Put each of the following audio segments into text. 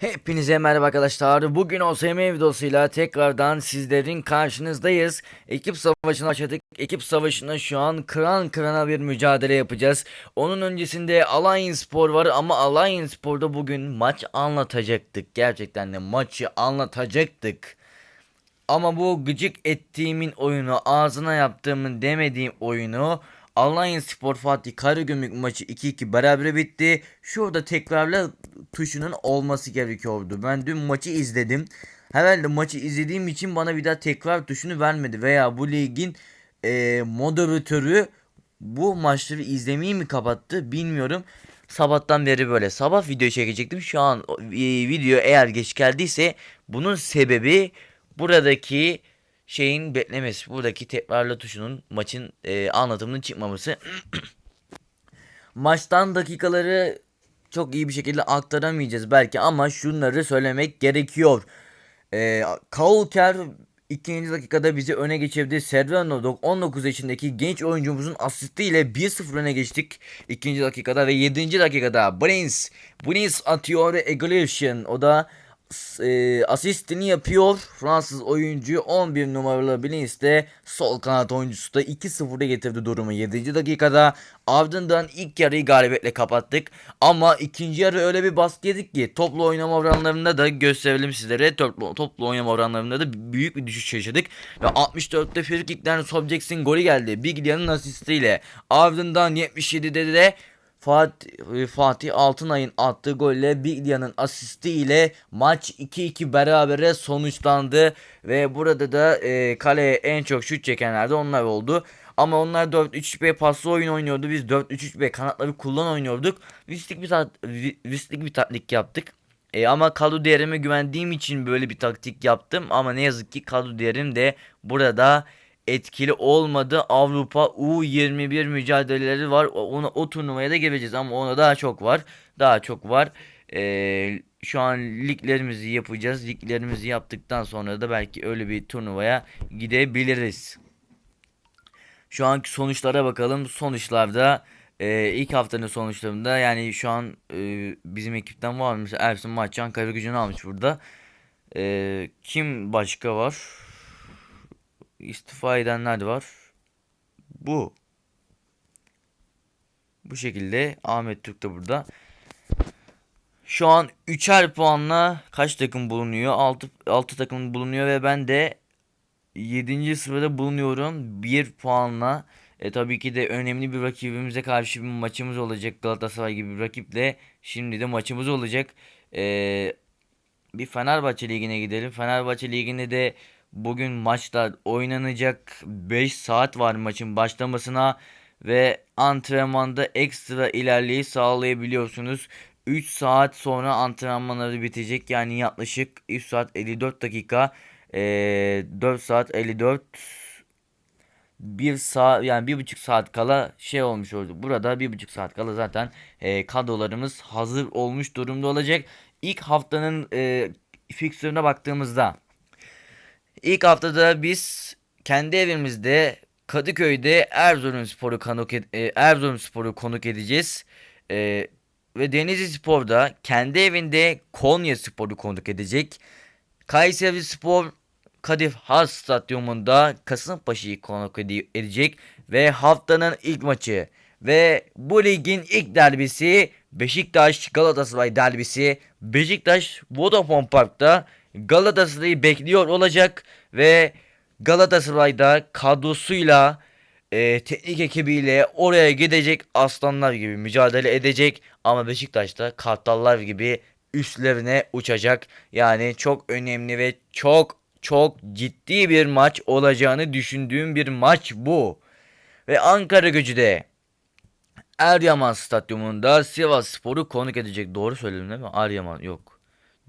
Hepinize merhaba arkadaşlar. Bugün OSM videosuyla tekrardan sizlerin karşınızdayız. Ekip savaşına başladık. Ekip savaşında şu an kıran kırana bir mücadele yapacağız. Onun öncesinde Alliance Spor var ama Alliance Spor'da bugün maç anlatacaktık. Gerçekten de maçı anlatacaktık. Ama bu gıcık ettiğimin oyunu, ağzına yaptığımın demediğim oyunu Alliance Spor Fatih Karagümrük maçı 2-2 beraber bitti. Şurada tekrarla tuşunun olması gerekiyordu. Ben dün maçı izledim. Herhalde maçı izlediğim için bana bir daha tekrar tuşunu vermedi. Veya bu ligin e, moderatörü bu maçları izlemeyi mi kapattı bilmiyorum. Sabahtan beri böyle sabah video çekecektim. Şu an e, video eğer geç geldiyse bunun sebebi buradaki şeyin beklemesi. Buradaki tekrarla tuşunun maçın e, anlatımının çıkmaması. Maçtan dakikaları çok iyi bir şekilde aktaramayacağız belki ama şunları söylemek gerekiyor. E, Kaulker ikinci dakikada bizi öne geçirdi. Serrano 19 yaşındaki genç oyuncumuzun asistiyle 1-0 öne geçtik. ikinci dakikada ve 7. dakikada Brins. Brins atıyor Eglishian. O da e, asistini yapıyor. Fransız oyuncu 11 numaralı Blins de sol kanat oyuncusu da 2-0'da getirdi durumu 7. dakikada. Ardından ilk yarıyı galibiyetle kapattık. Ama ikinci yarı öyle bir baskı yedik ki toplu oynama oranlarında da gösterelim sizlere. Toplu, toplu oynama oranlarında da büyük bir düşüş yaşadık. Ve 64'te Frikik'ten Subjects'in golü geldi. Biglia'nın asistiyle. Ardından 77'de de Fatih, Fatih Altınay'ın attığı golle Biglia'nın asisti ile maç 2-2 berabere sonuçlandı ve burada da e, kaleye en çok şut çekenler de onlar oldu. Ama onlar 4-3-3 paslı oyun oynuyordu. Biz 4-3-3 kanatları kullan oynuyorduk. Riskli bir, tat, riskli bir taktik yaptık. E, ama kadro değerime güvendiğim için böyle bir taktik yaptım. Ama ne yazık ki kadro değerim de burada etkili olmadı. Avrupa U21 mücadeleleri var. Ona, o turnuvaya da geleceğiz ama ona daha çok var. Daha çok var. Ee, şu an liglerimizi yapacağız. Liglerimizi yaptıktan sonra da belki öyle bir turnuvaya gidebiliriz. Şu anki sonuçlara bakalım. Sonuçlarda e, ilk haftanın sonuçlarında yani şu an e, bizim ekipten var mı? Ersun Maçan Karagücü'nü almış burada. E, kim başka var? İstifa edenler var. Bu. Bu şekilde Ahmet Türk de burada. Şu an 3'er puanla kaç takım bulunuyor? 6, 6 takım bulunuyor ve ben de 7. sırada bulunuyorum. 1 puanla. E tabii ki de önemli bir rakibimize karşı bir maçımız olacak. Galatasaray gibi bir rakiple. Şimdi de maçımız olacak. E, bir Fenerbahçe Ligi'ne gidelim. Fenerbahçe Ligi'nde de Bugün maçlar oynanacak 5 saat var maçın başlamasına ve antrenmanda ekstra ilerleyi sağlayabiliyorsunuz. 3 saat sonra antrenmanları bitecek yani yaklaşık 3 saat 54 dakika ee, 4 saat 54 bir saat yani bir buçuk saat kala şey olmuş oldu. Burada bir buçuk saat kala zaten e, kadrolarımız hazır olmuş durumda olacak. İlk haftanın e, fikstürüne baktığımızda İlk haftada biz kendi evimizde Kadıköy'de Erzurumspor'u konuk e, Erzurumspor'u konuk edeceğiz. E, ve Denizli Spor'da kendi evinde Konya Spor'u konuk edecek. Kayseri Spor Kadif Has Stadyumunda Kasımpaşa'yı konuk ed edecek ve haftanın ilk maçı ve bu ligin ilk derbisi Beşiktaş Galatasaray derbisi Beşiktaş Vodafone Park'ta Galatasaray'ı bekliyor olacak ve Galatasaray'da kadrosuyla e, teknik ekibiyle oraya gidecek aslanlar gibi mücadele edecek ama Beşiktaş'ta kartallar gibi üstlerine uçacak. Yani çok önemli ve çok çok ciddi bir maç olacağını düşündüğüm bir maç bu. Ve Ankara gücü de Eryaman Stadyumunda Sivas Spor'u konuk edecek. Doğru söyledim değil mi? Eryaman yok.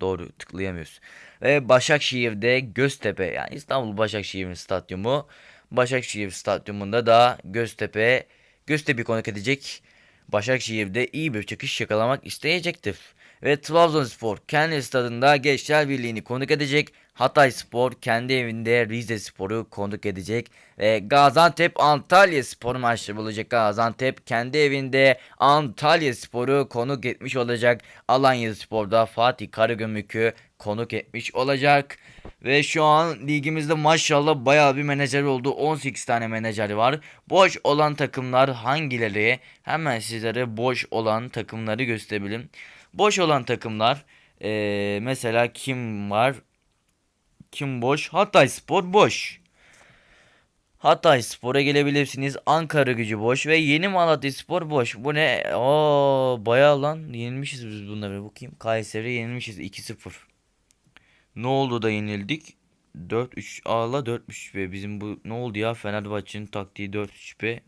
Doğru tıklayamıyoruz. Ve Başakşehir'de Göztepe yani İstanbul Başakşehir'in stadyumu. Başakşehir stadyumunda da Göztepe Göztepe konuk edecek. Başakşehir'de iyi bir çıkış yakalamak isteyecektir. Ve Trabzonspor kendi stadında Gençler Birliği'ni konuk edecek. Hatay Spor kendi evinde Rize Spor'u konuk edecek. Ve Gaziantep Antalya Spor maçları olacak. Gaziantep kendi evinde Antalya Spor'u konuk etmiş olacak. Alanya Spor'da Fatih Karagümrük'ü konuk etmiş olacak. Ve şu an ligimizde maşallah bayağı bir menajer oldu. 18 tane menajer var. Boş olan takımlar hangileri? Hemen sizlere boş olan takımları gösterebilirim. Boş olan takımlar eee, mesela kim var? Kim boş? Hatay Spor boş. Hatay Spor'a gelebilirsiniz. Ankara Gücü boş ve Yeni Malatya Spor boş. Bu ne? Aa bayağı lan yenilmişiz biz bunları. Bakayım. Kayseri yenilmişiz 2-0. Ne oldu da yenildik? 4-3 A'la 4-3 B. Bizim bu ne oldu ya? Fenerbahçe'nin taktiği 4-3 B.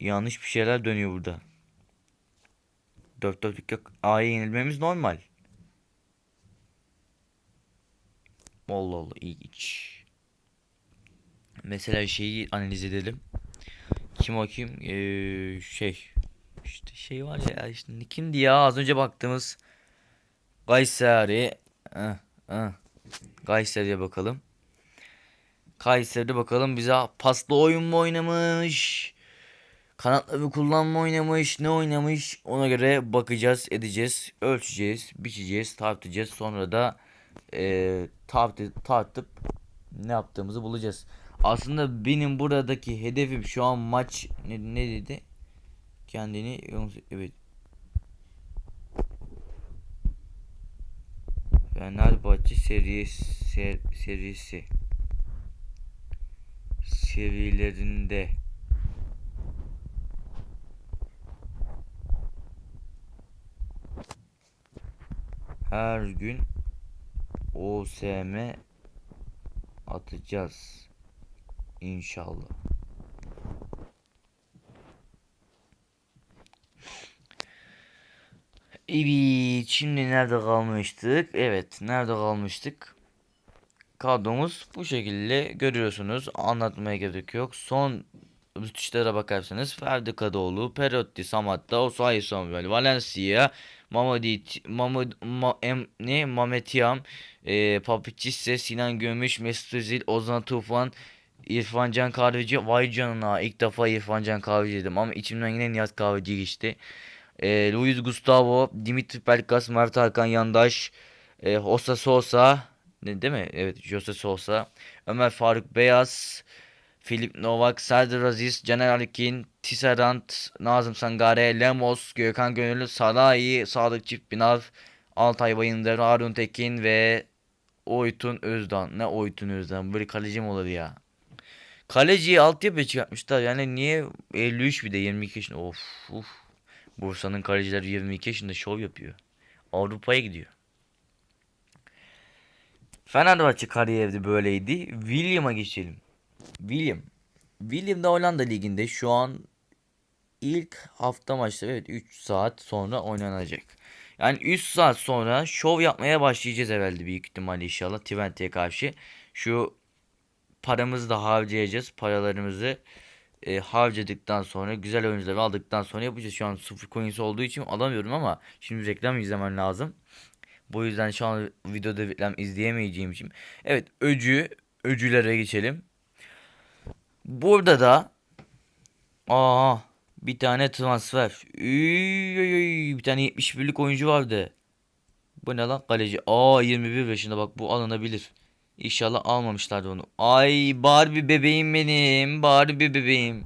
Yanlış bir şeyler dönüyor burada. 4-4 A'ya yenilmemiz normal. Allah Allah ilginç. Mesela şeyi analiz edelim. Kim o kim? Ee, şey. İşte şey var ya işte kimdi ya az önce baktığımız Kayseri. Eh, eh. Kayseri'ye bakalım. Kayseri'de bakalım bize paslı oyun mu oynamış? Kanatları kullanma oynamış, ne oynamış? Ona göre bakacağız, edeceğiz, ölçeceğiz, biçeceğiz, tartacağız. Sonra da eee tart tartıp ne yaptığımızı bulacağız. Aslında benim buradaki hedefim şu an maç ne, ne dedi? Kendini evet. Fenerbahçe serisi ser, serisi serilerinde her gün OSM atacağız inşallah. Evet, şimdi nerede kalmıştık? Evet, nerede kalmıştık? Kadromuz bu şekilde görüyorsunuz. Anlatmaya gerek yok. Son tuşlara bakarsanız Ferdi Kadıoğlu, Perotti, Samatta, Osayi Samuel, Valencia, Mamadi, Mamad, Ma, em, ne? Mametiyam, e, Papicisse, Sinan Gömüş, Mesut Özil, Ozan Tufan, İrfan Can Kahveci. Vay canına ilk defa İrfan Can Kahveci dedim ama içimden yine Nihat Kahveci geçti. E, Luis Gustavo, Dimitri Pelkas, Mert Hakan Yandaş, e, Osa Sosa, ne, değil mi? Evet, Jose Sosa, Ömer Faruk Beyaz, Filip Novak, Serdar Aziz, Caner Alikin, Tisserand, Nazım Sangare, Lemos, Gökhan Gönüllü, Salahi, Sadık Çift Binav, Altay Bayındır, Harun Tekin ve Oytun Özdan. Ne Oytun Özdan? Böyle kaleci mi olur ya? Kaleciyi altyapı çıkartmışlar. Yani niye 53 bir de 22 yaşında? Of uf. Bursa'nın kalecileri 22 yaşında şov yapıyor. Avrupa'ya gidiyor. Fenerbahçe kariyeri böyleydi. William'a geçelim. William. William da Hollanda Ligi'nde şu an ilk hafta maçları evet 3 saat sonra oynanacak. Yani 3 saat sonra şov yapmaya başlayacağız herhalde büyük ihtimalle inşallah Twente'ye karşı. Şu paramızı da harcayacağız. Paralarımızı e, harcadıktan sonra güzel oyuncuları aldıktan sonra yapacağız. Şu an sıfır coins olduğu için alamıyorum ama şimdi reklam izlemem lazım. Bu yüzden şu an videoda reklam izleyemeyeceğim için. Evet öcü öcülere geçelim. Burada da aa bir tane transfer. Üy, bir tane 71'lik oyuncu vardı. Bu ne lan kaleci? Aa 21 yaşında bak bu alınabilir. İnşallah almamışlardı onu. Ay Barbie bebeğim benim. Barbie bebeğim.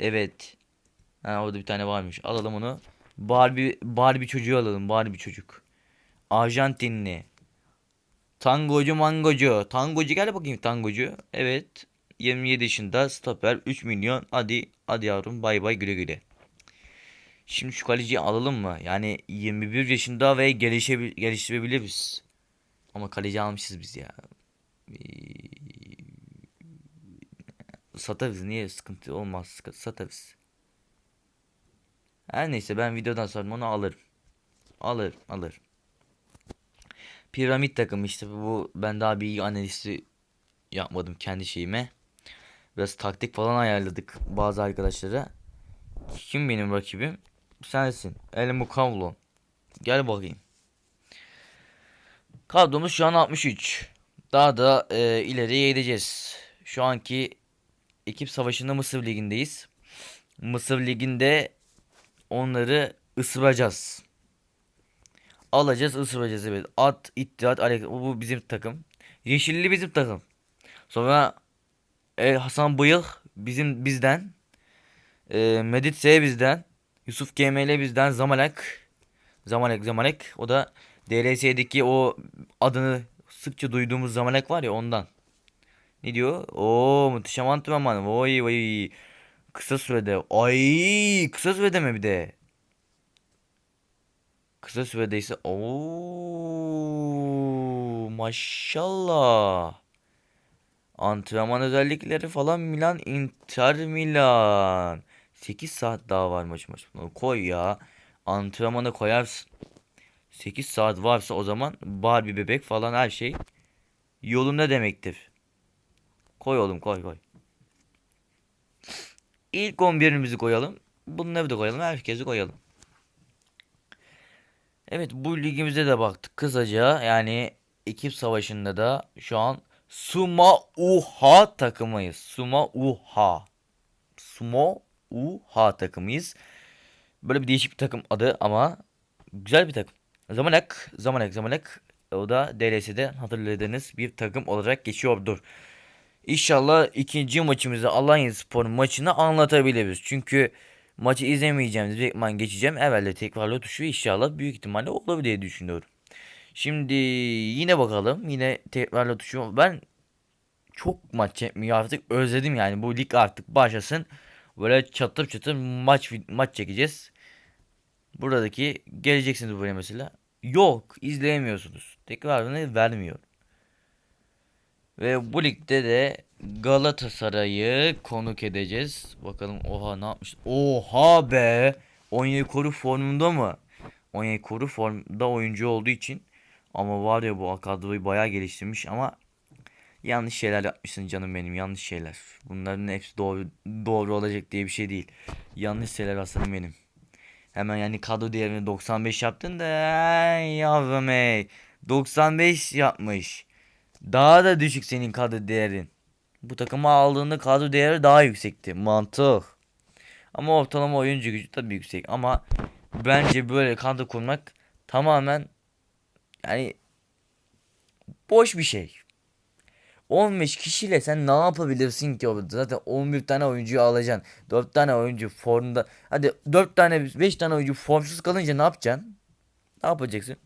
Evet. Ha orada bir tane varmış. Alalım onu. Barbie Barbie çocuğu alalım. Barbie çocuk. Arjantinli. Tangocu mangocu. Tangocu gel bakayım tangocu. Evet. 27 yaşında stoper 3 milyon. Hadi hadi yavrum bay bay güle güle. Şimdi şu kaleciyi alalım mı? Yani 21 yaşında ve gelişebil geliştirebiliriz. Ama kaleci almışız biz ya. Satarız niye sıkıntı olmaz satarız. Her neyse ben videodan sonra onu alırım. Alır alır. Piramit takım işte bu ben daha bir analizi yapmadım kendi şeyime. Biraz taktik falan ayarladık bazı arkadaşlara. Kim benim rakibim? Sensin. El Mukavlon. Gel bakayım. Kadromuz şu an 63. Daha da e, ileriye gideceğiz. Şu anki ekip savaşında Mısır Ligi'ndeyiz. Mısır Ligi'nde onları ısıracağız. Alacağız ısıracağız evet. At, İttihat, Alek bu bizim takım. Yeşilli bizim takım. Sonra e, Hasan Bıyık bizim bizden. E, Medit S bizden. Yusuf GML bizden. Zamalek. Zamalek Zamalek. O da DLS'deki o adını sıkça duyduğumuz Zamalek var ya ondan. Ne diyor? Oo muhteşem antrenman. Vay vay. Kısa sürede. Ay kısa sürede mi bir de? Kısa süredeyse. Oo maşallah. Antrenman özellikleri falan Milan Inter Milan. 8 saat daha var maç maç. Koy ya. Antrenmanı koyarsın. 8 saat varsa o zaman Barbie bebek falan her şey yolunda demektir. Koy oğlum koy koy. İlk 11'imizi koyalım. Bunları da koyalım. Herkesi koyalım. Evet bu ligimize de baktık kısaca. Yani ekip savaşında da şu an Suma Uha takımıyız. Suma Uha. Sumo Uha takımıyız. Böyle bir değişik bir takım adı ama güzel bir takım. Zamanek, Zamanek, Zamanek o da DLS'de hatırladığınız bir takım olarak geçiyordur. İnşallah ikinci maçımızı Alanya Spor maçını anlatabiliriz. Çünkü maçı izlemeyeceğimiz direktman geçeceğim. Evvelde tekrarlı tuşu inşallah büyük ihtimalle olur diye düşünüyorum. Şimdi yine bakalım. Yine tekrarlı tuşu. Ben çok maç çekmiyor artık. Özledim yani. Bu lig artık başlasın. Böyle çatır çatır maç maç çekeceğiz. Buradaki geleceksiniz buraya mesela. Yok izleyemiyorsunuz. Tekrarını vermiyor. Ve bu ligde de Galatasaray'ı konuk edeceğiz. Bakalım oha ne yapmış? Oha be! Onyekuru formunda mı? Onyekuru formda oyuncu olduğu için ama var ya bu kadroyu bayağı geliştirmiş ama yanlış şeyler yapmışsın canım benim yanlış şeyler. Bunların hepsi doğru doğru olacak diye bir şey değil. Yanlış şeyler aslanım benim. Hemen yani kadro değerini 95 yaptın da ay yavrum ey. 95 yapmış. Daha da düşük senin kadro değerin. Bu takımı aldığında kadro değeri daha yüksekti. Mantık. Ama ortalama oyuncu gücü tabii yüksek. Ama bence böyle kadro kurmak tamamen yani boş bir şey. 15 kişiyle sen ne yapabilirsin ki orada? Zaten 11 tane oyuncuyu alacaksın. 4 tane oyuncu formda. Hadi 4 tane 5 tane oyuncu formsuz kalınca ne yapacaksın? Ne yapacaksın?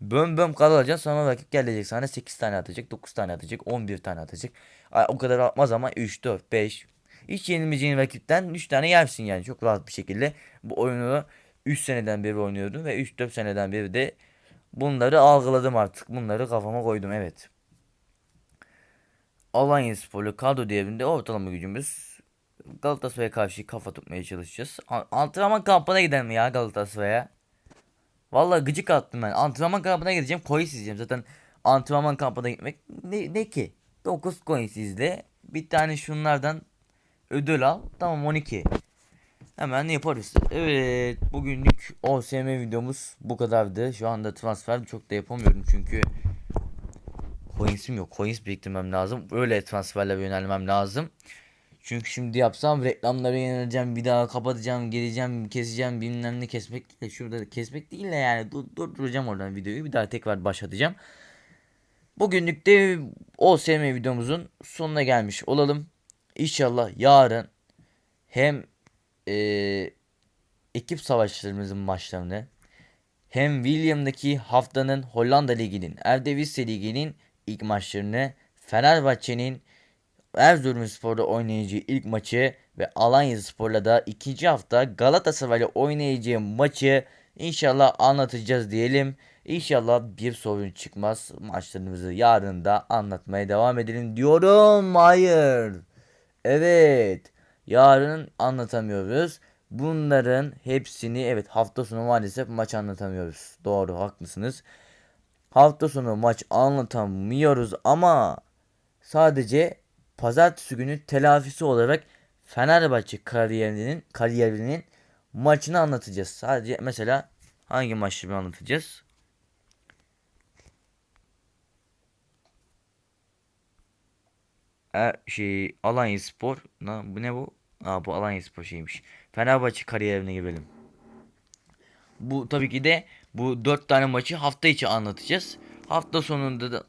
Böm böm kalacaksın sonra rakip gelecek sana 8 tane atacak 9 tane atacak 11 tane atacak. O kadar atmaz ama 3 4 5 hiç yenilmeyeceğin rakipten 3 tane yersin yani çok rahat bir şekilde. Bu oyunu 3 seneden beri oynuyordum ve 3-4 seneden beri de bunları algıladım artık. Bunları kafama koydum evet. Alanya Sporlu kadro değerinde ortalama gücümüz Galatasaray'a karşı kafa tutmaya çalışacağız. Antrenman kampına gidelim ya Galatasaray'a. Vallahi gıcık attım ben. Antrenman kampına gideceğim. Coins izleyeceğim. Zaten antrenman kampına gitmek ne, ne ki? 9 coins izle. Bir tane şunlardan ödül al. Tamam 12. Hemen yaparız. Evet bugünlük OSM videomuz bu kadardı. Şu anda transfer çok da yapamıyorum çünkü coins'im yok. Coins biriktirmem lazım. Öyle transferlere yönelmem lazım. Çünkü şimdi yapsam reklamlara yöneleceğim. Bir daha kapatacağım. Geleceğim. Keseceğim. Bilmem ne kesmek değil de şurada kesmek değil de yani dur, durduracağım oradan videoyu. Bir daha tekrar başlatacağım. Bugünlük de OSM videomuzun sonuna gelmiş olalım. İnşallah yarın hem e, ekip savaşlarımızın maçlarını hem William'daki haftanın Hollanda Ligi'nin Eredivisie Ligi'nin ilk maçlarını Fenerbahçe'nin Erzurumspor'da oynayacağı ilk maçı ve Alanya Spor'la da ikinci hafta Galatasaray'la oynayacağı maçı inşallah anlatacağız diyelim. İnşallah bir sorun çıkmaz. Maçlarımızı yarın da anlatmaya devam edelim diyorum. Hayır. Evet. Yarın anlatamıyoruz. Bunların hepsini evet hafta sonu maalesef maç anlatamıyoruz. Doğru haklısınız. Hafta sonu maç anlatamıyoruz ama sadece pazartesi günü telafisi olarak Fenerbahçe kariyerinin kariyerinin maçını anlatacağız. Sadece mesela hangi maçı anlatacağız? E, şey Alanya Spor. Na, bu ne bu? Aa, bu Alanya Spor şeymiş. Fenerbahçe kariyerine girelim. Bu tabii ki de bu dört tane maçı hafta içi anlatacağız. Hafta sonunda da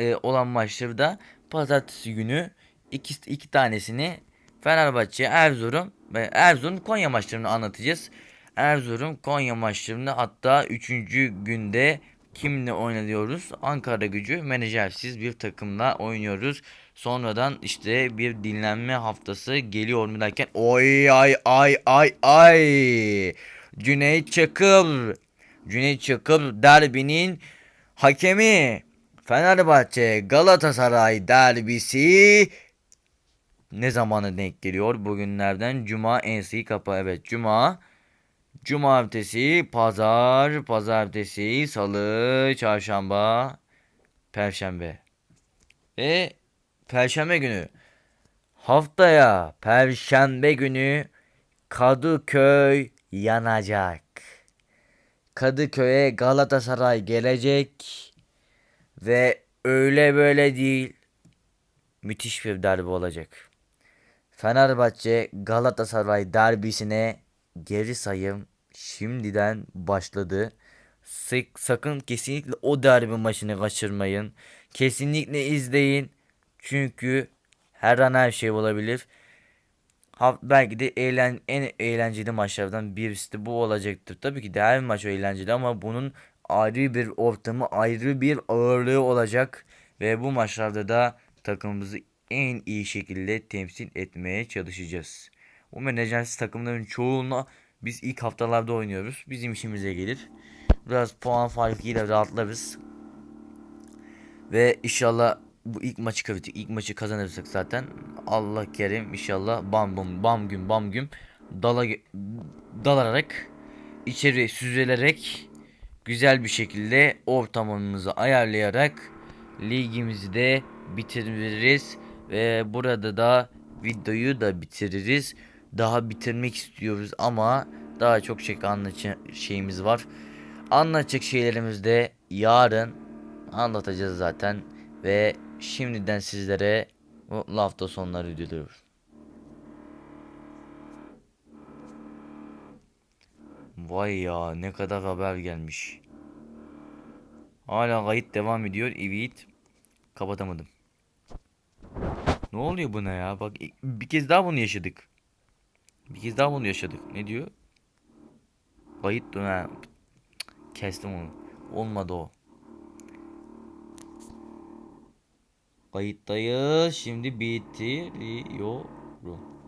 e, olan maçları da pazartesi günü iki, iki tanesini Fenerbahçe, Erzurum ve Erzurum Konya maçlarını anlatacağız. Erzurum Konya maçlarını hatta 3. günde kimle oynanıyoruz? Ankara gücü menajersiz bir takımla oynuyoruz. Sonradan işte bir dinlenme haftası geliyor mu derken oy ay ay ay ay Cüneyt Çakır Cüneyt Çakır derbinin hakemi Fenerbahçe Galatasaray derbisi ne zamana denk geliyor? Bugünlerden Cuma enseyi kapa. Evet Cuma. Cumartesi, pazar, pazartesi, salı, çarşamba, perşembe. Ve perşembe günü haftaya perşembe günü Kadıköy yanacak. Kadıköy'e Galatasaray gelecek ve öyle böyle değil müthiş bir derbi olacak. Fenerbahçe Galatasaray derbisine geri sayım şimdiden başladı. Sık, sakın kesinlikle o derbi maçını kaçırmayın. Kesinlikle izleyin. Çünkü her an her şey olabilir. Ha, belki de eğlen, en eğlenceli maçlardan birisi de bu olacaktır. Tabii ki de her maç eğlenceli ama bunun ayrı bir ortamı, ayrı bir ağırlığı olacak. Ve bu maçlarda da takımımızı en iyi şekilde temsil etmeye çalışacağız. Bu menajersiz takımların çoğunu biz ilk haftalarda oynuyoruz. Bizim işimize gelir. Biraz puan farkıyla rahatlarız. Ve inşallah bu ilk maçı kazanırsak, ilk maçı kazanırsak zaten Allah kerim inşallah bam bam bam gün bam gün dala dalarak içeri süzülerek güzel bir şekilde ortamımızı ayarlayarak ligimizi de bitiririz ve burada da videoyu da bitiririz. Daha bitirmek istiyoruz ama daha çok şey anlatacak şeyimiz var. Anlatacak şeylerimiz de yarın anlatacağız zaten ve şimdiden sizlere mutlu hafta sonları diliyorum. Vay ya ne kadar haber gelmiş. Hala kayıt devam ediyor. Evet. Kapatamadım. Ne oluyor buna ya? Bak bir kez daha bunu yaşadık. Bir kez daha bunu yaşadık. Ne diyor? Kayıt ha. Kestim onu. Olmadı o. Kayıttayız. Şimdi bitiriyorum.